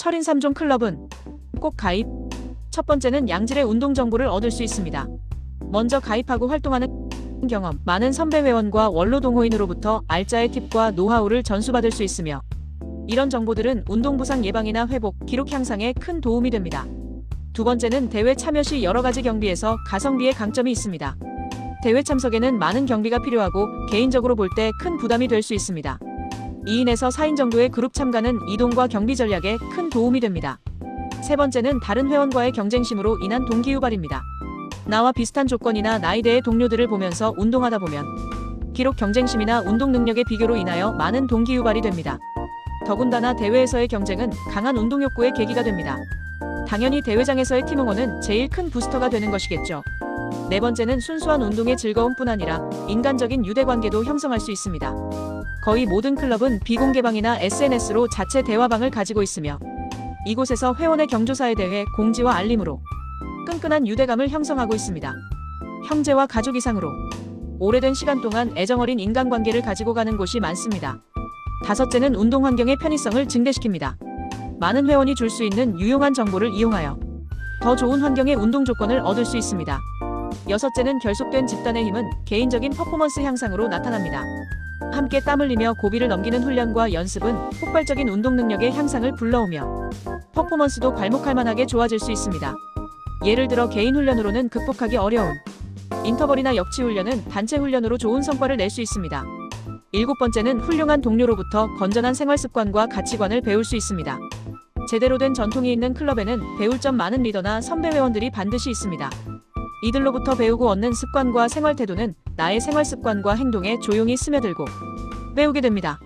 철인 3종 클럽은 꼭 가입. 첫 번째는 양질의 운동 정보를 얻을 수 있습니다. 먼저 가입하고 활동하는 경험, 많은 선배 회원과 원로 동호인으로부터 알짜의 팁과 노하우를 전수받을 수 있으며 이런 정보들은 운동 부상 예방이나 회복, 기록 향상에 큰 도움이 됩니다. 두 번째는 대회 참여 시 여러 가지 경비에서 가성비의 강점이 있습니다. 대회 참석에는 많은 경비가 필요하고 개인적으로 볼 때 큰 부담이 될 수 있습니다. 2인에서 4인 정도의 그룹 참가는 이동과 경비 전략에 큰 도움이 됩니다. 세 번째는 다른 회원과의 경쟁심으로 인한 동기 유발입니다. 나와 비슷한 조건이나 나이대의 동료들을 보면서 운동하다 보면 기록 경쟁심이나 운동 능력의 비교로 인하여 많은 동기 유발이 됩니다. 더군다나 대회에서의 경쟁은 강한 운동 욕구의 계기가 됩니다. 당연히 대회장에서의 팀 응원은 제일 큰 부스터가 되는 것이겠죠. 네 번째는 순수한 운동의 즐거움뿐 아니라 인간적인 유대 관계도 형성할 수 있습니다. 거의 모든 클럽은 비공개방이나 SNS로 자체 대화방을 가지고 있으며 이곳에서 회원의 경조사에 대해 공지와 알림으로 끈끈한 유대감을 형성하고 있습니다. 형제와 가족 이상으로 오래된 시간 동안 애정어린 인간관계를 가지고 가는 곳이 많습니다. 다섯째는 운동 환경의 편의성을 증대시킵니다. 많은 회원이 줄 수 있는 유용한 정보를 이용하여 더 좋은 환경의 운동 조건을 얻을 수 있습니다. 여섯째는 결속된 집단의 힘은 개인적인 퍼포먼스 향상으로 나타납니다. 함께 땀 흘리며 고비를 넘기는 훈련과 연습은 폭발적인 운동 능력의 향상을 불러오며 퍼포먼스도 괄목할 만하게 좋아질 수 있습니다. 예를 들어 개인 훈련으로는 극복하기 어려운 인터벌이나 역치 훈련은 단체 훈련으로 좋은 성과를 낼 수 있습니다. 일곱 번째는 훌륭한 동료로부터 건전한 생활 습관과 가치관을 배울 수 있습니다. 제대로 된 전통이 있는 클럽에는 배울 점 많은 리더나 선배 회원들이 반드시 있습니다. 이들로부터 배우고 얻는 습관과 생활 태도는 나의 생활 습관과 행동에 조용히 스며들고 배우게 됩니다.